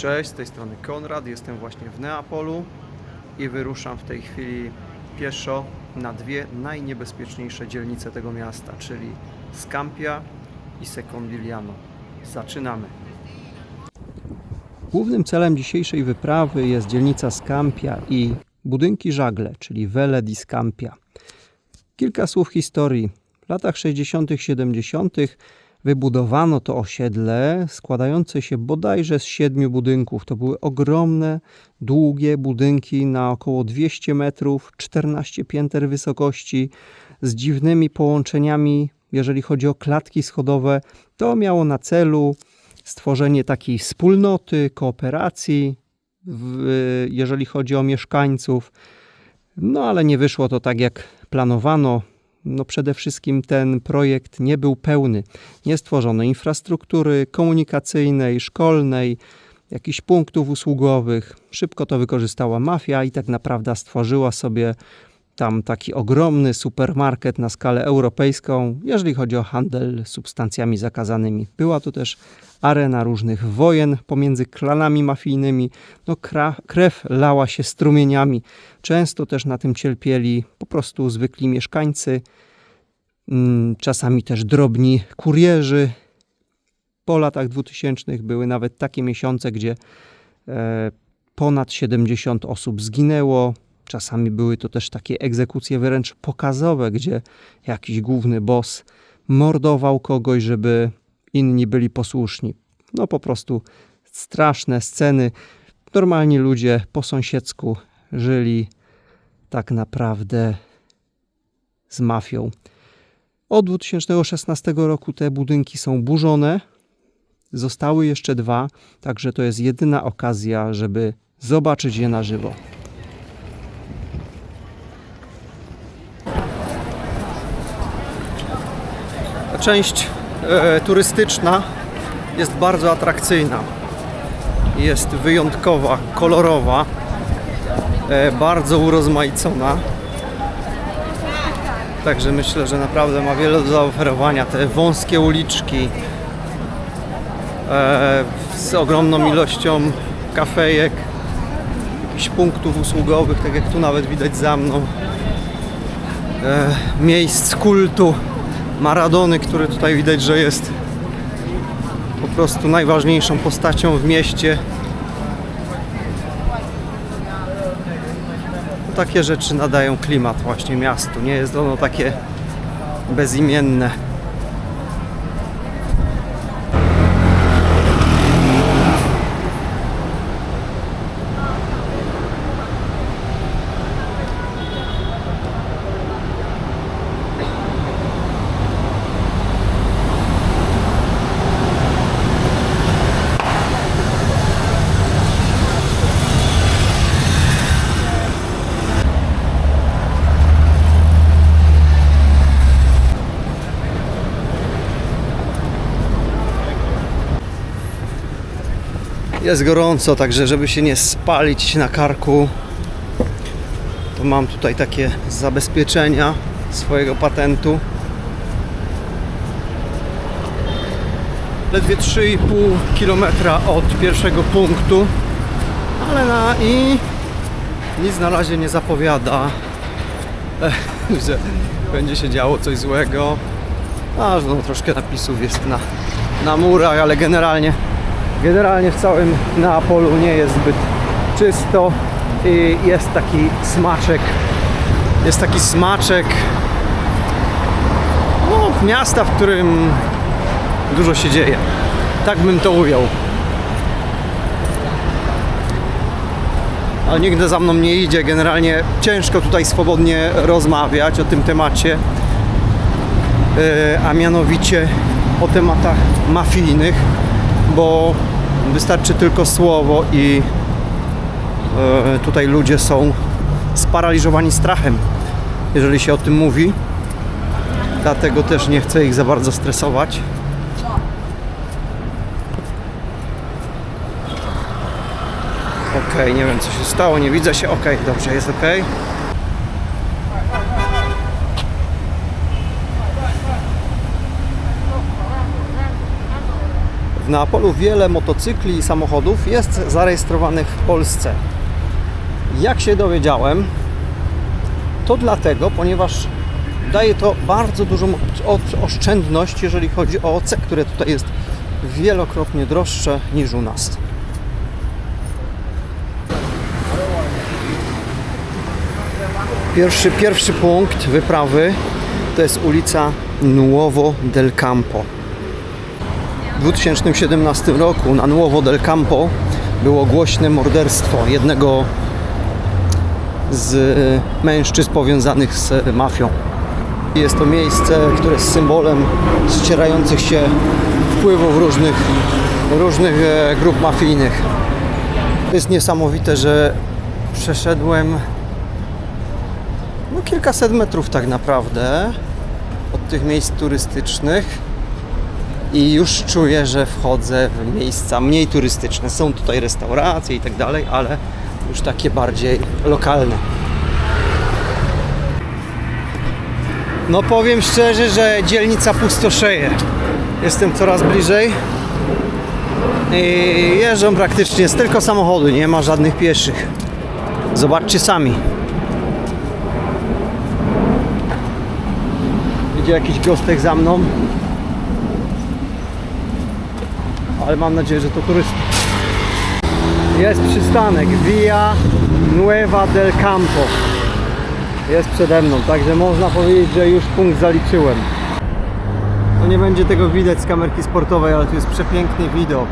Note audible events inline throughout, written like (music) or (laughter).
Cześć, z tej strony Konrad, jestem właśnie w Neapolu i wyruszam w tej chwili pieszo na dwie najniebezpieczniejsze dzielnice tego miasta, czyli Scampia i Secondigliano. Zaczynamy. Głównym celem dzisiejszej wyprawy jest dzielnica Scampia i budynki żagle, czyli Vele di Scampia. Kilka słów historii. W latach 60., 70. wybudowano to osiedle składające się bodajże z siedmiu budynków. To były ogromne, długie budynki na około 200 metrów, 14 pięter wysokości, z dziwnymi połączeniami, jeżeli chodzi o klatki schodowe. To miało na celu stworzenie takiej wspólnoty, kooperacji, w, jeżeli chodzi o mieszkańców. No ale nie wyszło to tak, jak planowano. No przede wszystkim ten projekt nie był pełny. Nie stworzono infrastruktury komunikacyjnej, szkolnej, jakichś punktów usługowych. Szybko to wykorzystała mafia i tak naprawdę stworzyła sobie tam taki ogromny supermarket na skalę europejską, jeżeli chodzi o handel substancjami zakazanymi. Była to też arena różnych wojen pomiędzy klanami mafijnymi. No, krew lała się strumieniami. Często też na tym cierpieli po prostu zwykli mieszkańcy, mm, czasami też drobni kurierzy. Po latach 2000 były nawet takie miesiące, gdzie e, ponad 70 osób zginęło. Czasami były to też takie egzekucje wręcz pokazowe, gdzie jakiś główny boss mordował kogoś, żeby inni byli posłuszni. No po prostu straszne sceny. Normalni ludzie po sąsiedzku żyli tak naprawdę z mafią. Od 2016 roku te budynki są burzone. Zostały jeszcze dwa, także to jest jedyna okazja, żeby zobaczyć je na żywo. Część e, turystyczna jest bardzo atrakcyjna. Jest wyjątkowa, kolorowa, e, bardzo urozmaicona. Także myślę, że naprawdę ma wiele do zaoferowania. Te wąskie uliczki e, z ogromną ilością kafejek, jakichś punktów usługowych, tak jak tu nawet widać za mną. Miejsc kultu Maradony, który tutaj widać, że jest po prostu najważniejszą postacią w mieście. Takie rzeczy nadają klimat właśnie miastu. Nie jest ono takie bezimienne. Jest gorąco, także żeby się nie spalić na karku, to mam tutaj takie zabezpieczenia swojego patentu. Ledwie 3,5 km od pierwszego punktu, ale na i nic na razie nie zapowiada, (laughs) że będzie się działo coś złego. Aż no troszkę napisów jest na, na murach, ale generalnie Generalnie w całym Neapolu nie jest zbyt czysto i jest taki smaczek, jest taki smaczek no, miasta, w którym dużo się dzieje. Tak bym to ujął. Ale nigdy za mną nie idzie. Generalnie ciężko tutaj swobodnie rozmawiać o tym temacie, Yy, a mianowicie o tematach mafijnych bo wystarczy tylko słowo i e, tutaj ludzie są sparaliżowani strachem, jeżeli się o tym mówi. Dlatego też nie chcę ich za bardzo stresować. Okej, nie wiem co się stało, nie widzę się. Okej, dobrze, jest okej. W Neapolu wiele motocykli i samochodów jest zarejestrowanych w Polsce. Jak się dowiedziałem, to dlatego, ponieważ daje to bardzo dużą oszczędność, jeżeli chodzi o OC, które tutaj jest wielokrotnie droższe niż u nas. Pierwszy, pierwszy punkt wyprawy to jest ulica Nuovo del Campo. W 2017 roku na Nuovo del Campo było głośne morderstwo jednego z e, mężczyzn powiązanych z mafią. Jest to miejsce, które jest symbolem ścierających się wpływów różnych, różnych e, grup mafijnych. To jest niesamowite, że przeszedłem no kilkaset metrów tak naprawdę od tych miejsc turystycznych i już czuję, że wchodzę w miejsca mniej turystyczne. Są tutaj restauracje i tak dalej, ale już takie bardziej lokalne. No powiem szczerze, że dzielnica pustoszeje. Jestem coraz bliżej. I jeżdżą praktycznie jest tylko samochody, nie ma żadnych pieszych. Zobaczcie sami. Idzie jakiś gostek za mną. Ale mam nadzieję, że to turysta. Jest przystanek Via Nueva del Campo. Jest przede mną, także można powiedzieć, że już punkt zaliczyłem. No nie będzie tego widać z kamerki sportowej, ale tu jest przepiękny widok.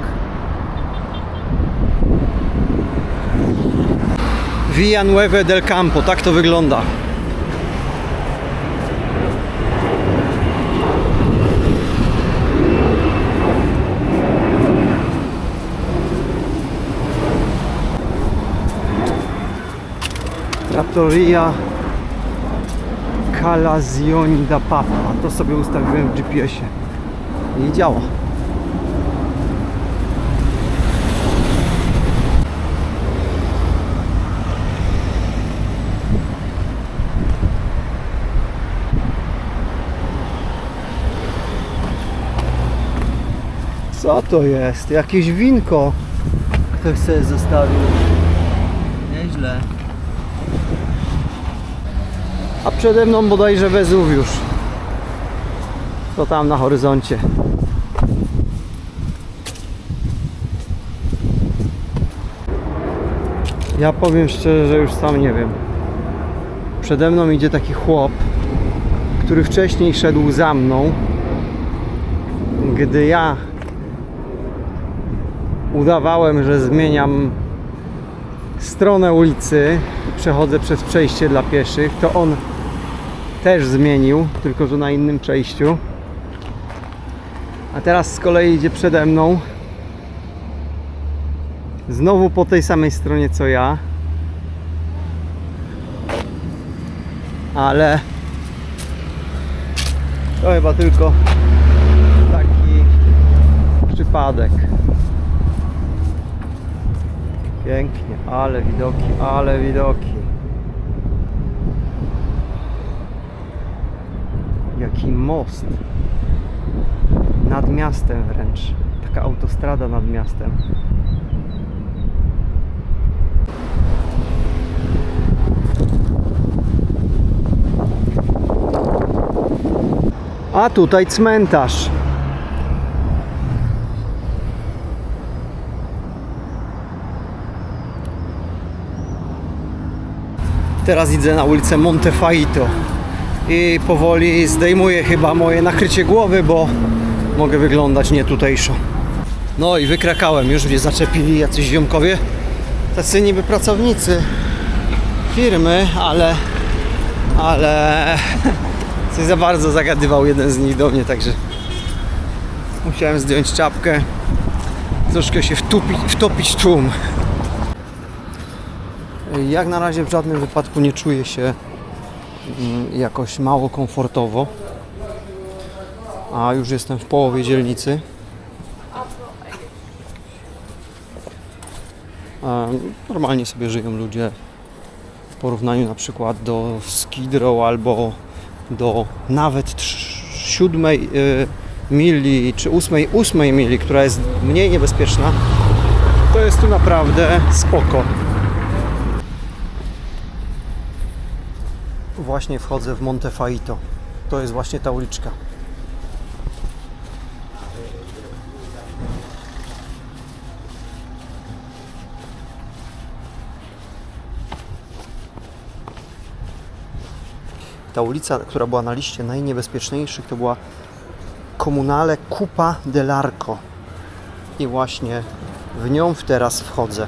Via Nueva del Campo, tak to wygląda. Trattoria Calazioni da Papa. To sobie ustawiłem w GPS-ie. I działa. Co to jest? Jakieś winko. Ktoś sobie zostawił. Nieźle. A przede mną bodajże Wezuwiusz. To tam na horyzoncie. Ja powiem szczerze, że już sam nie wiem. Przede mną idzie taki chłop, który wcześniej szedł za mną, gdy ja udawałem, że zmieniam stronę ulicy przechodzę przez przejście dla pieszych, to on też zmienił, tylko że na innym przejściu. A teraz z kolei idzie przede mną. Znowu po tej samej stronie co ja. Ale to chyba tylko taki przypadek. Pięknie, ale widoki, ale widoki. Jaki most. Nad miastem wręcz. Taka autostrada nad miastem. A tutaj cmentarz. Teraz idę na ulicę Montefaito i powoli zdejmuję chyba moje nakrycie głowy, bo mogę wyglądać nie tutejszo. No i wykrakałem, już mnie zaczepili jacyś ziomkowie, tacy niby pracownicy firmy, ale ale (laughs) coś za bardzo zagadywał jeden z nich do mnie, także musiałem zdjąć czapkę, troszkę się wtupić, wtopić tłum. Jak na razie w żadnym wypadku nie czuję się jakoś mało komfortowo. A już jestem w połowie dzielnicy. Normalnie sobie żyją ludzie w porównaniu na przykład do Skid Row albo do nawet siódmej y, mili, czy ósmej, ósmej mili, która jest mniej niebezpieczna, to jest tu naprawdę spoko. Właśnie wchodzę w Montefaito. To jest właśnie ta uliczka. Ta ulica, która była na liście najniebezpieczniejszych, to była Comunale Cupa dell'Arco. I właśnie w nią teraz wchodzę.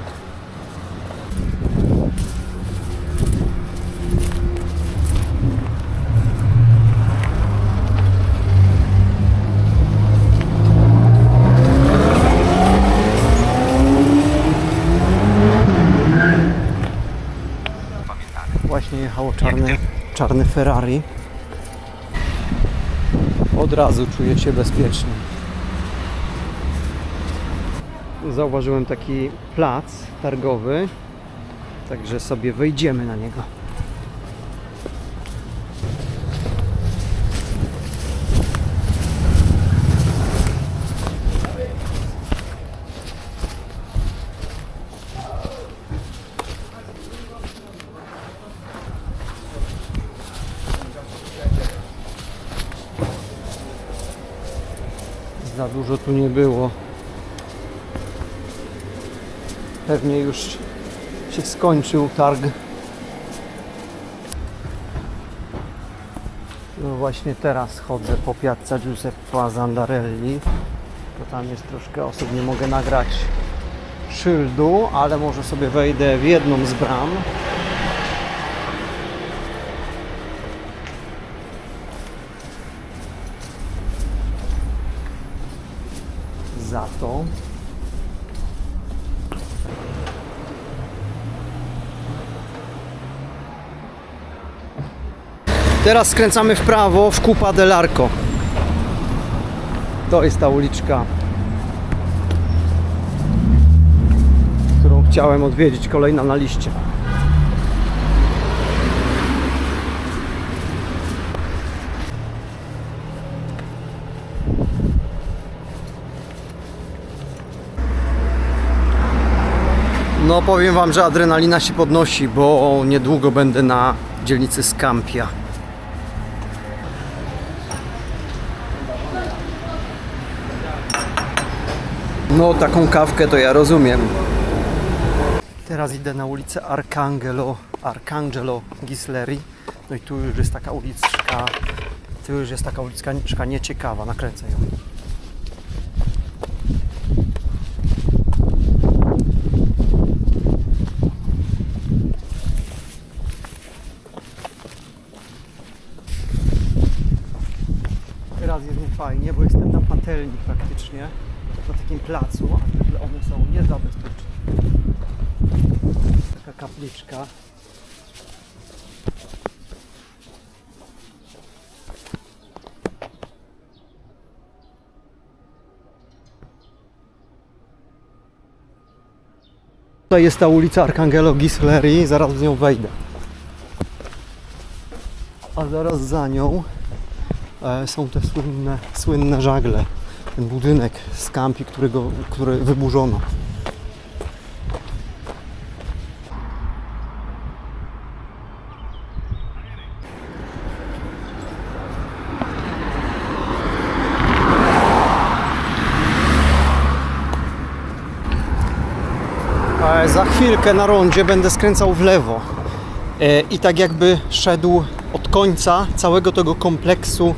Właśnie czarne, czarny Ferrari. Od razu czuję się bezpiecznie. Zauważyłem taki plac targowy, także sobie wejdziemy na niego. Za dużo tu nie było. Pewnie już się skończył targ. No właśnie teraz chodzę po Piazza Giuseppa Zandarelli. Bo tam jest troszkę osób, nie mogę nagrać szyldu, ale może sobie wejdę w jedną z bram. Za to Teraz skręcamy w prawo w Cupa del Arco. To jest ta uliczka, którą chciałem odwiedzić, kolejna na liście. No powiem Wam, że adrenalina się podnosi, bo niedługo będę na dzielnicy Scampia. No, taką kawkę to ja rozumiem. Teraz idę na ulicę Arcangelo, Arcangelo Gisleri. No i tu już jest taka uliczka, tu już jest taka uliczka nieciekawa, nakręcę ją. Teraz jest niefajnie, bo jestem na patelni praktycznie, na takim placu, a one są niezabezpieczone. Taka kapliczka. Tutaj jest ta ulica Arcangelo Gisleri, zaraz w nią wejdę. A zaraz za nią e, są te słynne, słynne żagle. Ten budynek z kampi, którego, który wyburzono. E, Za chwilkę na rondzie będę skręcał w lewo E, i tak jakby szedł od końca całego tego kompleksu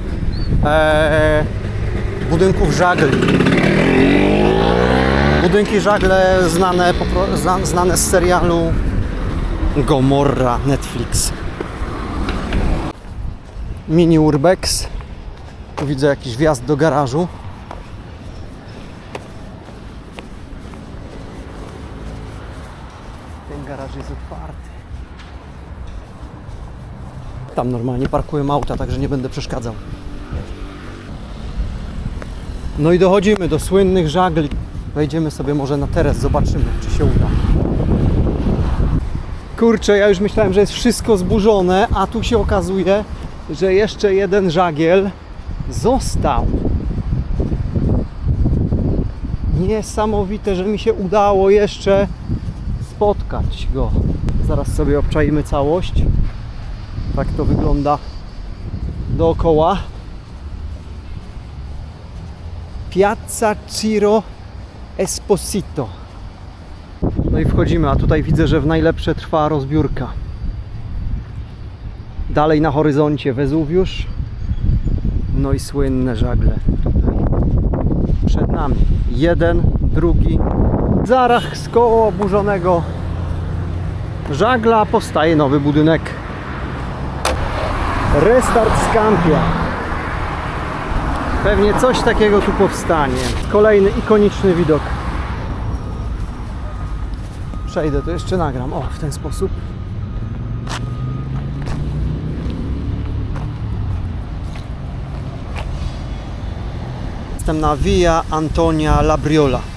e, budynków żagli. Budynki żagle znane, znane z serialu Gomorra Netflix. Mini Urbex. Tu widzę jakiś wjazd do garażu. Ten garaż jest otwarty. Tam normalnie parkują auta, także nie będę przeszkadzał. No i dochodzimy do słynnych żagli. Wejdziemy sobie może na teren, zobaczymy, czy się uda. Kurczę, ja już myślałem, że jest wszystko zburzone, a tu się okazuje, że jeszcze jeden żagiel został. Niesamowite, że mi się udało jeszcze spotkać go. Zaraz sobie obczajmy całość. Tak to wygląda dookoła. Piazza Ciro Esposito. No i wchodzimy, a tutaj widzę, że w najlepsze trwa rozbiórka. Dalej na horyzoncie Wezuwiusz. No i słynne żagle tutaj. Przed nami jeden, drugi. Zaraz z koło oburzonego żagla powstaje nowy budynek. Restart Scampia. Pewnie coś takiego tu powstanie. Kolejny ikoniczny widok. Przejdę, to jeszcze nagram. O, w ten sposób. Jestem na Via Antonia Labriola.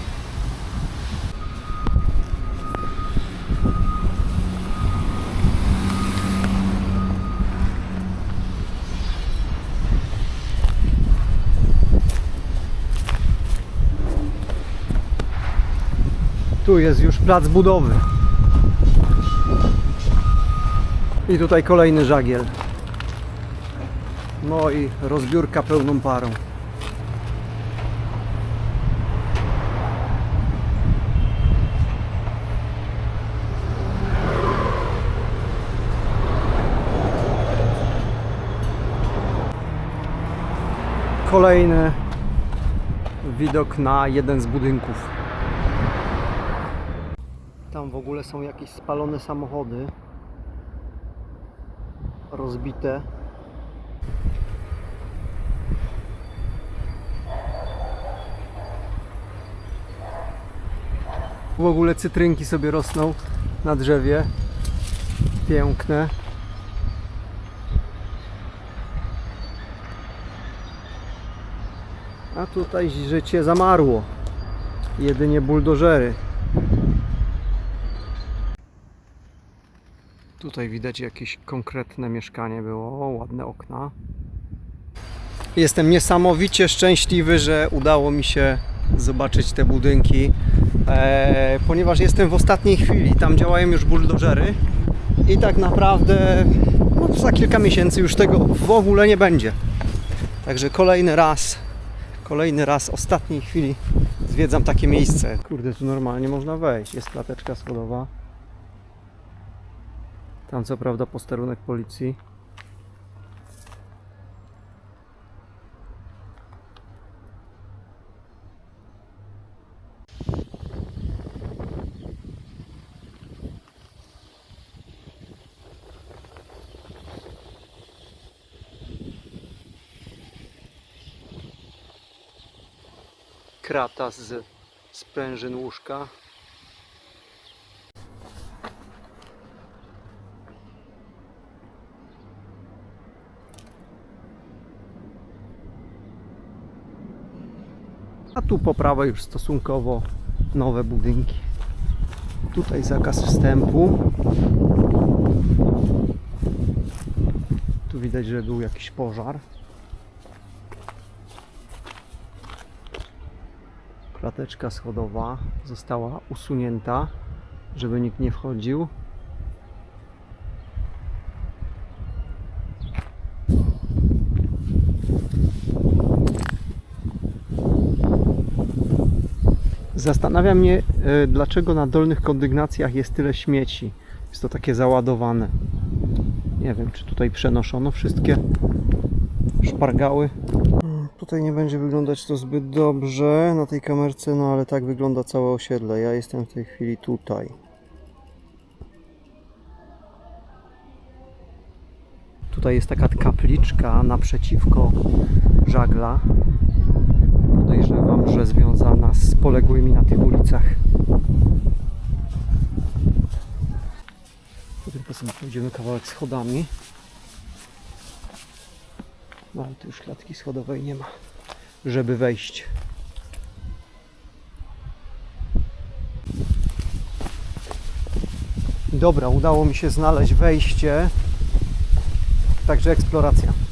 Tu jest już plac budowy. I tutaj kolejny żagiel. No i rozbiórka pełną parą. Kolejny widok na jeden z budynków. Tam w ogóle są jakieś spalone samochody. Rozbite. W ogóle cytrynki sobie rosną na drzewie. Piękne. A tutaj życie zamarło. Jedynie buldożery. Tutaj widać jakieś konkretne mieszkanie było, ładne okna. Jestem niesamowicie szczęśliwy, że udało mi się zobaczyć te budynki, e, ponieważ jestem w ostatniej chwili. Tam działają już buldożery i tak naprawdę no, za kilka miesięcy już tego w ogóle nie będzie. Także kolejny raz, kolejny raz, ostatniej chwili zwiedzam takie miejsce. Kurde, tu normalnie można wejść. Jest klateczka schodowa. Tam co prawda posterunek policji. Krata z sprężyn łóżka. Tu po prawej już stosunkowo nowe budynki. Tutaj zakaz wstępu. Tu widać, że był jakiś pożar. Klateczka schodowa została usunięta, żeby nikt nie wchodził. Zastanawia mnie, e, dlaczego na dolnych kondygnacjach jest tyle śmieci. Jest to takie załadowane. Nie wiem, czy tutaj przenoszono wszystkie szpargały. Mm, Tutaj nie będzie wyglądać to zbyt dobrze na tej kamerce, no ale tak wygląda całe osiedle. Ja jestem w tej chwili tutaj. Tutaj jest taka kapliczka naprzeciwko żagla. Podejrzewam, że związana z poległymi na tych ulicach. Tylko sobie pójdziemy kawałek schodami. No ale tu już klatki schodowej nie ma, żeby wejść. Dobra, udało mi się znaleźć wejście. Także eksploracja.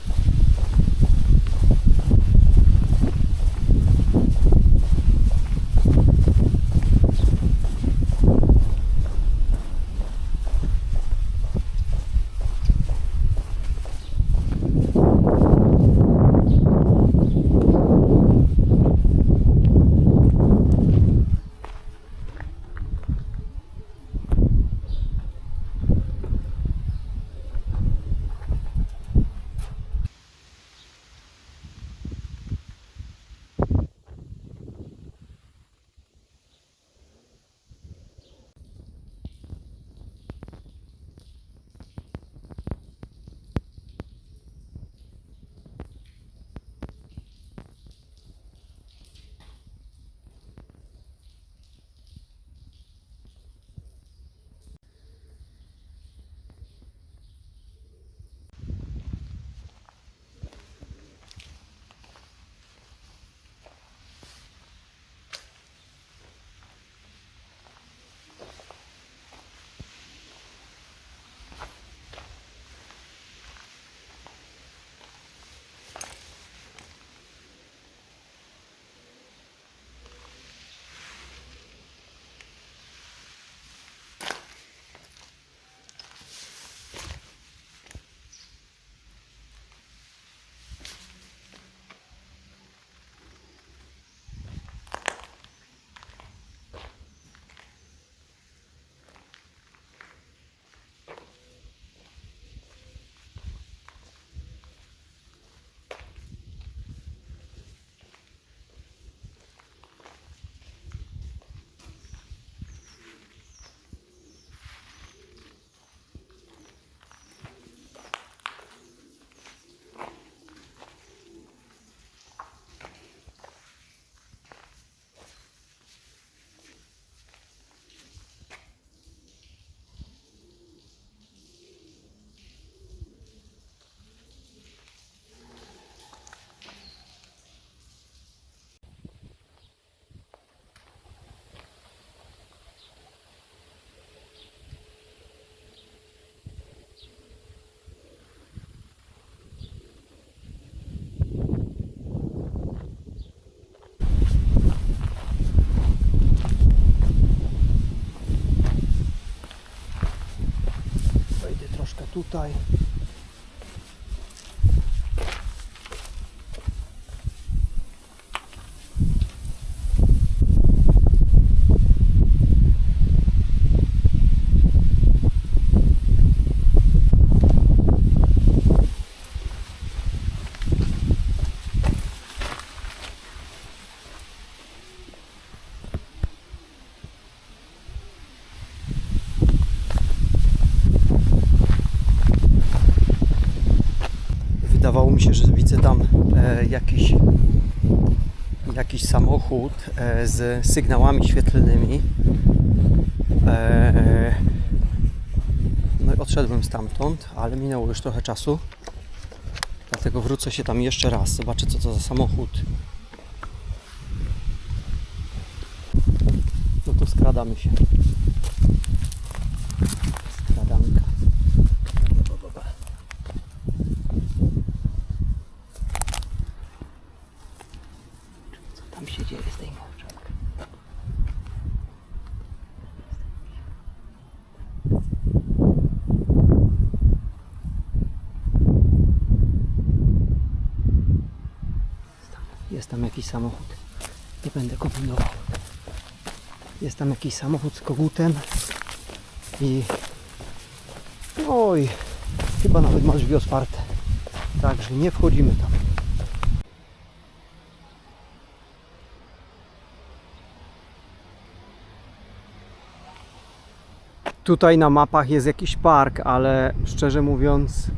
Tutaj. Mi się, że widzę tam e, jakiś, jakiś samochód e, z sygnałami świetlnymi. E, no i odszedłem stamtąd, ale minęło już trochę czasu. Dlatego wrócę się tam jeszcze raz, zobaczę co to za samochód. No to skradamy się. Skradanka. Ba, ba, ba. Co tam się dzieje z tej mowczak? Jest tam jakiś samochód. Nie będę kombinował. Jest tam jakiś samochód z kogutem i oj, chyba nawet ma drzwi otwarte. Także nie wchodzimy tam. Tutaj na mapach jest jakiś park, ale szczerze mówiąc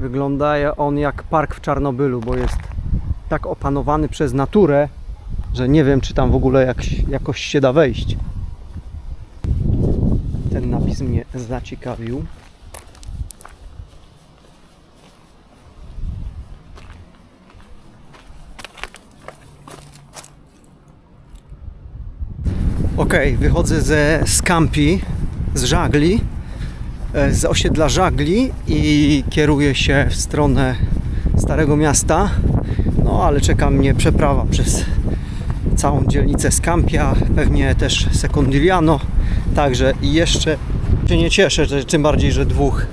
wygląda on jak park w Czarnobylu, bo jest tak opanowany przez naturę, że nie wiem czy tam w ogóle jak, jakoś się da wejść. Ten napis mnie zaciekawił. Ok, wychodzę ze Scampi, z żagli, e, z osiedla żagli i kieruję się w stronę Starego Miasta. No ale czeka mnie przeprawa przez całą dzielnicę Scampia, pewnie też Secondigliano. Także jeszcze się nie cieszę, że, tym bardziej, że dwóch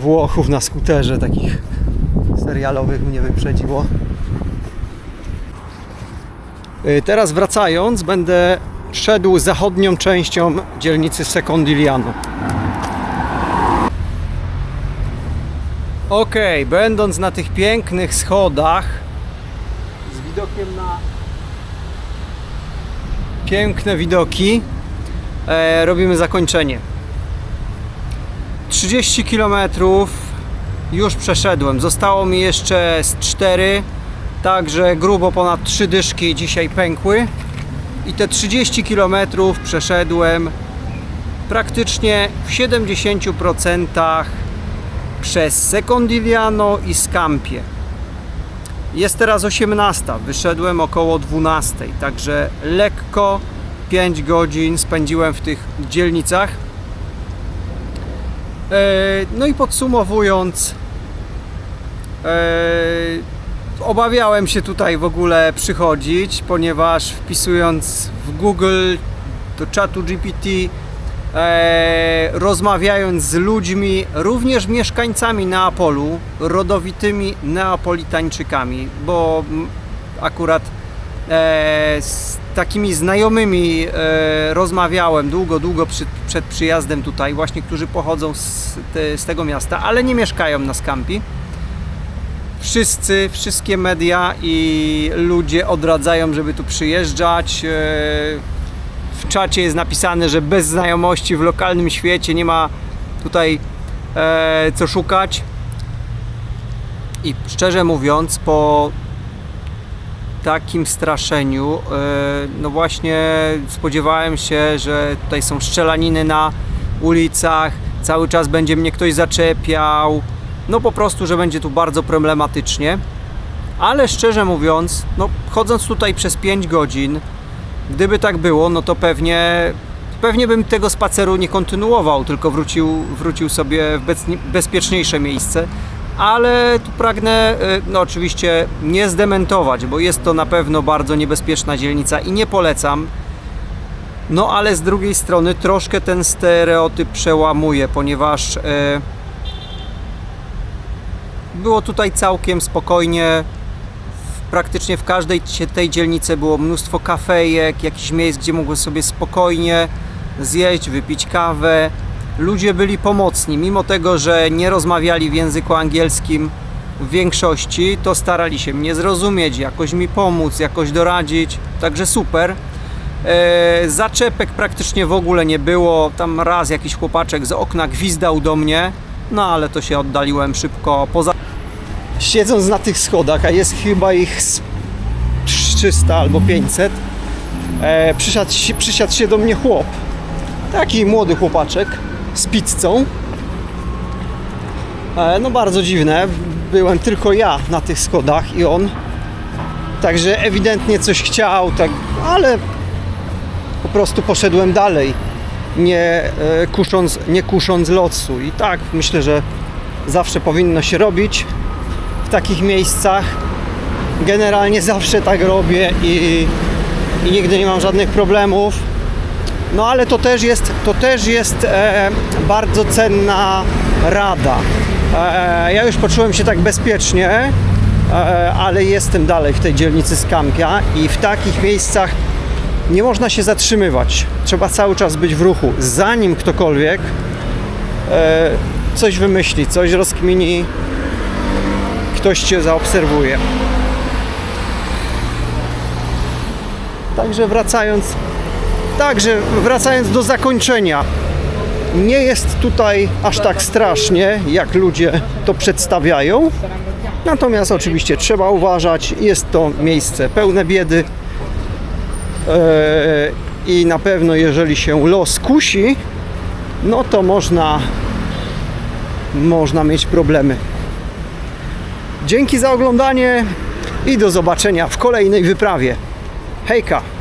Włochów na skuterze takich serialowych mnie wyprzedziło. Y, Teraz wracając, będę szedł zachodnią częścią dzielnicy Secondigliano. Ok, będąc na tych pięknych schodach z widokiem na piękne widoki, e, robimy zakończenie. 30 km już przeszedłem. Zostało mi jeszcze z 4, także grubo ponad 3 dyszki dzisiaj pękły. I te 30 km przeszedłem praktycznie w 70% przez Secondigliano i Scampie. Jest teraz 18, wyszedłem około 12, także lekko 5 godzin spędziłem w tych dzielnicach. E, No i podsumowując, e, obawiałem się tutaj w ogóle przychodzić, ponieważ wpisując w Google do czatu GPT, e, rozmawiając z ludźmi, również mieszkańcami Neapolu, rodowitymi Neapolitańczykami, bo akurat z takimi znajomymi e, rozmawiałem długo, długo przy, przed przyjazdem tutaj, właśnie którzy pochodzą z, te, z tego miasta, ale nie mieszkają na Scampi wszyscy, wszystkie media i ludzie odradzają, żeby tu przyjeżdżać. E, W czacie jest napisane, że bez znajomości w lokalnym świecie nie ma tutaj e, co szukać. I szczerze mówiąc, po takim straszeniu, e, no właśnie spodziewałem się, że tutaj są strzelaniny na ulicach, cały czas będzie mnie ktoś zaczepiał, no po prostu, że będzie tu bardzo problematycznie. Ale szczerze mówiąc, no chodząc tutaj przez 5 godzin, gdyby tak było, no to pewnie, pewnie bym tego spaceru nie kontynuował, tylko wrócił, wrócił sobie w bez, bezpieczniejsze miejsce. Ale tu pragnę, y, no oczywiście nie zdementować, bo jest to na pewno bardzo niebezpieczna dzielnica i nie polecam. No ale z drugiej strony troszkę ten stereotyp przełamuje, ponieważ e, Było tutaj całkiem spokojnie. Praktycznie w każdej tej dzielnicy było mnóstwo kafejek, jakichś miejsc, gdzie mogłem sobie spokojnie zjeść, wypić kawę. Ludzie byli pomocni, mimo tego, że nie rozmawiali w języku angielskim w większości, to starali się mnie zrozumieć, jakoś mi pomóc, jakoś doradzić. Także super. E, zaczepek praktycznie w ogóle nie było. Tam raz jakiś chłopaczek z okna gwizdał do mnie, no ale to się oddaliłem szybko. Poza... Siedząc na tych schodach, a jest chyba ich z 300 albo 500, e, przysiadł, przysiadł się do mnie chłop. Taki młody chłopaczek z pizzą. E, no bardzo dziwne. Byłem tylko ja na tych schodach i on. Także ewidentnie coś chciał, tak, ale po prostu poszedłem dalej, nie, e, kusząc, nie kusząc losu. I tak myślę, że zawsze powinno się robić w takich miejscach. Generalnie zawsze tak robię i, i nigdy nie mam żadnych problemów. No ale to też jest, to też jest e, bardzo cenna rada. E, ja już poczułem się tak bezpiecznie, e, ale jestem dalej w tej dzielnicy Skampia i w takich miejscach nie można się zatrzymywać. Trzeba cały czas być w ruchu, zanim ktokolwiek e, coś wymyśli, coś rozkmini, ktoś cię zaobserwuje. Także wracając, także wracając do zakończenia. Nie jest tutaj aż tak strasznie, jak ludzie to przedstawiają. Natomiast oczywiście trzeba uważać, jest to miejsce pełne biedy. Eee, I na pewno, jeżeli się los kusi, no to można, można mieć problemy. Dzięki za oglądanie i do zobaczenia w kolejnej wyprawie. Hejka!